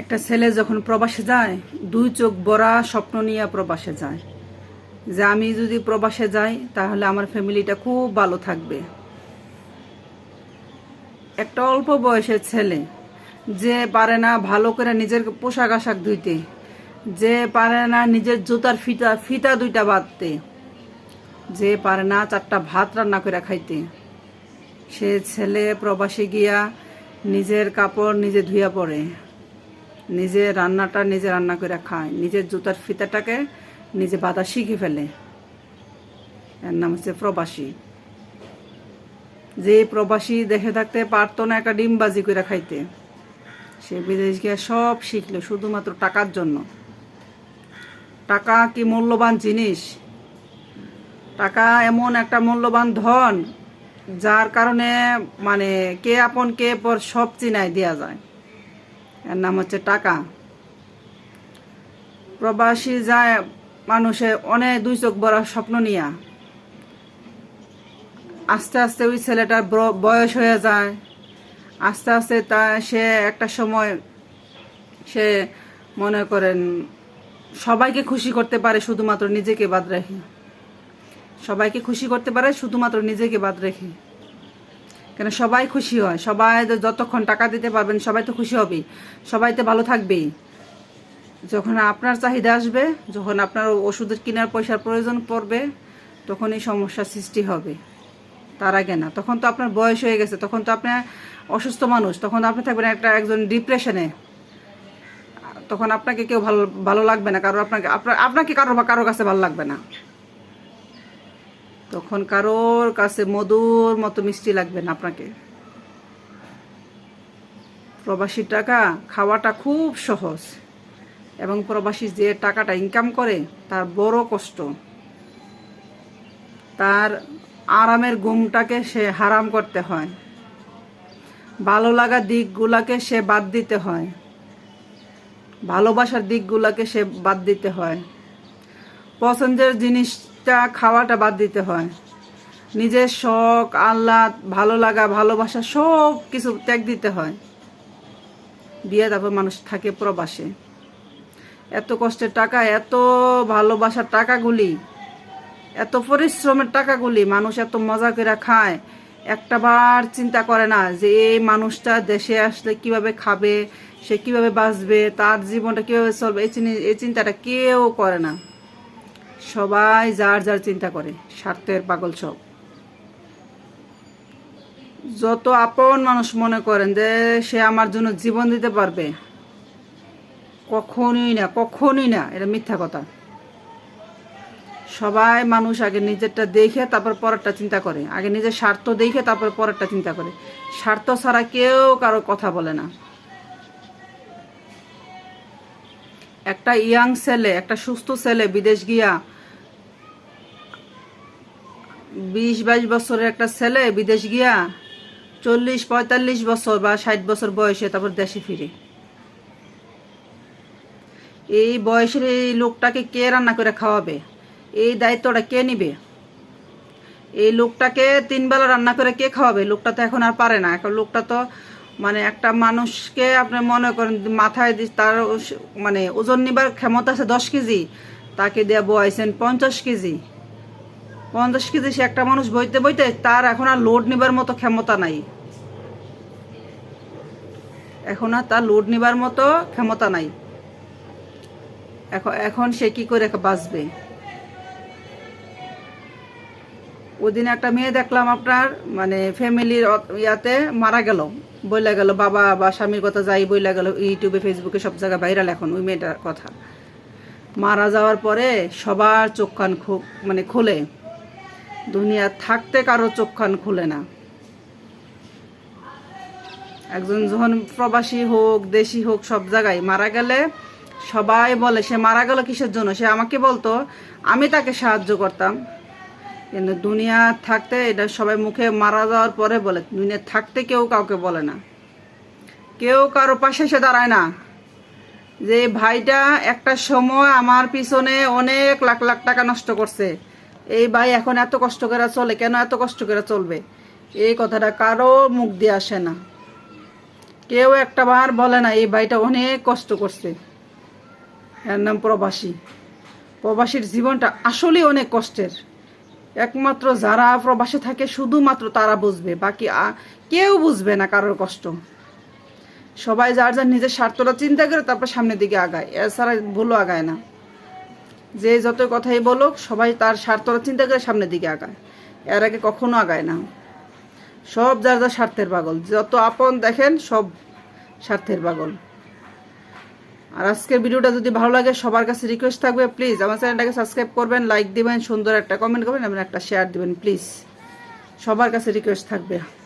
একটা ছেলে যখন প্রবাসে যায়, দুই চোখ বড়া স্বপ্ন নিয়ে প্রবাসে যায়। যে আমি যদি প্রবাসে যাই, তাহলে আমার ফ্যামিলিটা খুব ভালো থাকবে। একটা অল্প বয়সের ছেলে, যে পারে না ভালো করে নিজের পোশাক আশাক ধুইতে, যে পারে না নিজের জুতার ফিতা ফিতা দুইটা বাঁধতে, যে পারে না চারটা ভাত রান্না করে খাইতে, সে ছেলে প্রবাসে গিয়া নিজের কাপড় নিজে ধুইয়া পড়ে। নিজে রান্নাটা নিজে রান্না করে খায়। নিজের জুতার ফিতাটাকে নিজে বাধা শিখে ফেলে। এর নাম হচ্ছে প্রবাসী। যে প্রবাসী দেখে থাকতে পারতো না একটা ডিমবাজি করে খাইতে, সে বিদেশ গিয়ে সব শিখলো, শুধুমাত্র টাকার জন্য। টাকা কি মূল্যবান জিনিস? টাকা এমন একটা মূল্যবান ধন, যার কারণে মানে কে আপন কে পর সব চিনাই দেওয়া যায়। এর নাম হচ্ছে টাকা। প্রবাসী যায় মানুষে অনেক দুই চোখ বড় স্বপ্ন নিয়া। আস্তে আস্তে ওই ছেলেটার বয়স হয়ে যায়। আস্তে আস্তে তা সে একটা সময় সে মনে করেন সবাইকে খুশি করতে পারে শুধুমাত্র নিজেকে বাদ রেখে। সবাইকে খুশি করতে পারে শুধুমাত্র নিজেকে বাদ রেখে। কেন সবাই খুশি হয়। সবাই যতক্ষণ টাকা দিতে পারবেন, সবাই তো খুশি হবে সবাই তো ভালো থাকবেই। যখন আপনার চাহিদা আসবে, যখন আপনার ওষুধের কেনার পয়সার প্রয়োজন পড়বে, তখনই সমস্যার সৃষ্টি হবে। তার আগে না। তখন তো আপনার বয়স হয়ে গেছে, তখন তো আপনার অসুস্থ মানুষ, তখন আপনি থাকবেন একটা একজন ডিপ্রেশনে। তখন আপনাকে কেউ ভালো ভালো লাগবে না। কারও আপনাকে আপনাকে কারও বা কারও কাছে ভালো লাগবে না। তখন কারোর কাছে মধুর মতো মিষ্টি লাগবে না আপনাকে। প্রবাসী টাকা খাওয়াটা খুব সহজ এবং প্রবাসী যে টাকাটা ইনকাম করে, তার বড় কষ্ট। তার আরামের ঘুমটাকে সে হারাম করতে হয়। ভালো লাগা দিকগুলাকে সে বাদ দিতে হয়। ভালোবাসার দিকগুলাকে সে বাদ দিতে হয়। পছন্দের জিনিসটা খাওয়াটা বাদ দিতে হয়। নিজের শখ, আহ্লাদ, ভালো লাগা, ভালোবাসা সব কিছু ত্যাগ দিতে হয়। দিয়ে তারপর মানুষ থাকে প্রবাসে। এত কষ্টের টাকা, এত ভালোবাসার টাকাগুলি, এত পরিশ্রমের টাকাগুলি মানুষ এত মজা করে খায়। একটা বার চিন্তা করে না যে এই মানুষটা দেশে আসলে কীভাবে খাবে, সে কীভাবে বাঁচবে, তার জীবনটা কীভাবে চলবে, এই এই চিন্তাটা কেউ করে না। সবাই যার যার চিন্তা করে, স্বার্থের পাগল সব। যত আপন মানুষ মনে করেন যে সে আমার জন্য জীবন দিতে পারবে, কখনোই না কখনোই না, এটা মিথ্যা কথা। সবাই মানুষ আগে নিজেরটা দেখে তারপর পরেরটা চিন্তা করে, আগে নিজের স্বার্থ দেখে তারপর পরেরটা চিন্তা করে। স্বার্থ ছাড়া কেউ কারও কথা বলে না। একটা ইয়াং ছেলে, একটা সুস্থ ছেলে বিদেশ গিয়া বিশ বাইশ বছরের একটা ছেলে বিদেশ গিয়া চল্লিশ পঁয়তাল্লিশ বছর বা ষাট বছর বয়সে তারপর দেশে ফিরে। এই বয়সের এই লোকটাকে কে রান্না করে খাওয়াবে? এই দায়িত্বটা কে নিবে? এই লোকটাকে তিনবেলা রান্না করে কে খাওয়াবে? লোকটা তো এখন আর পারে না। এখন লোকটা তো মানে একটা মানুষকে আপনি মনে করেন মাথায় তার মানে ওজন নিবার ক্ষমতা আছে দশ কেজি, তাকে দেওয়া বয়াইছেন পঞ্চাশ কেজি। পঞ্চাশ কেজি সে একটা মানুষ বইতে বইতে তার এখন আর লোড নিবার মতো ক্ষমতা নাই। এখন আর তার লোড নিবার মতো ক্ষমতা নাই। এখন এখন সে কি করে বাঁচবে? ওদিন একটা মেয়ে দেখলাম আপনার মানে ফ্যামিলির ইয়াতে মারা গেল, বইলা গেল, বাবা বা স্বামীর কথা যাই বইলা গেল, ইউটিউবে, ফেসবুকে সব জায়গায় ভাইরাল এখন ওই মেয়েটার কথা। মারা যাওয়ার পরে সবার চোখ কান খুব মানে খুলে। দুনিয়া থাকতে কারও চোখ কান খুলে না। একজন যখন প্রবাসী হোক, দেশি হোক, সব জায়গায় মারা গেলে সবাই বলে, সে মারা গেল কিসের জন্য? সে আমাকে বলতো, আমি তাকে সাহায্য করতাম। কিন্তু দুনিয়া থাকতে এটা সবাই মুখে মারা যাওয়ার পরে বলে, দুনিয়া থাকতে কেউ কাউকে বলে না। কেউ কারও পাশে এসে দাঁড়ায় না। যে ভাইটা একটা সময় আমার পিছনে অনেক লাখ লাখ টাকা নষ্ট করছে। এই ভাই এখন এত কষ্ট করে চলে, কেন এত কষ্ট করে চলবে? এই কথাটা কারও মুখ দিয়ে আসে না। কেউ একটা বার বলে না, এই ভাইটা অনেক কষ্ট করছে। এর নাম প্রবাসী। প্রবাসীর জীবনটা আসলেই অনেক কষ্টের। একমাত্র যারা প্রবাসে থাকে, শুধুমাত্র তারা বুঝবে, বাকি কেউ বুঝবে না কারোর কষ্ট। সবাই যার যার নিজের স্বার্থটা চিন্তা করে তারপর সামনের দিকে আগায়, এছাড়া ভুলও আগায় না। যে যত কথাই বলুক, সবাই তার স্বার্থটা চিন্তা করে সামনের দিকে আগায়। এর আগে কখনো আগায় না। সব যার যার স্বার্থের পাগল। যত আপন দেখেন, সব স্বার্থের পাগল। আর আজকের ভিডিওটা যদি ভালো লাগে, সবার কাছে রিকোয়েস্ট থাকবে প্লিজ আমার চ্যানেলটাকে সাবস্ক্রাইব করবেন লাইক দিবেন, সুন্দর একটা কমেন্ট করবেন, এবং একটা শেয়ার দিবেন প্লিজ সবার কাছে রিকোয়েস্ট থাকবে।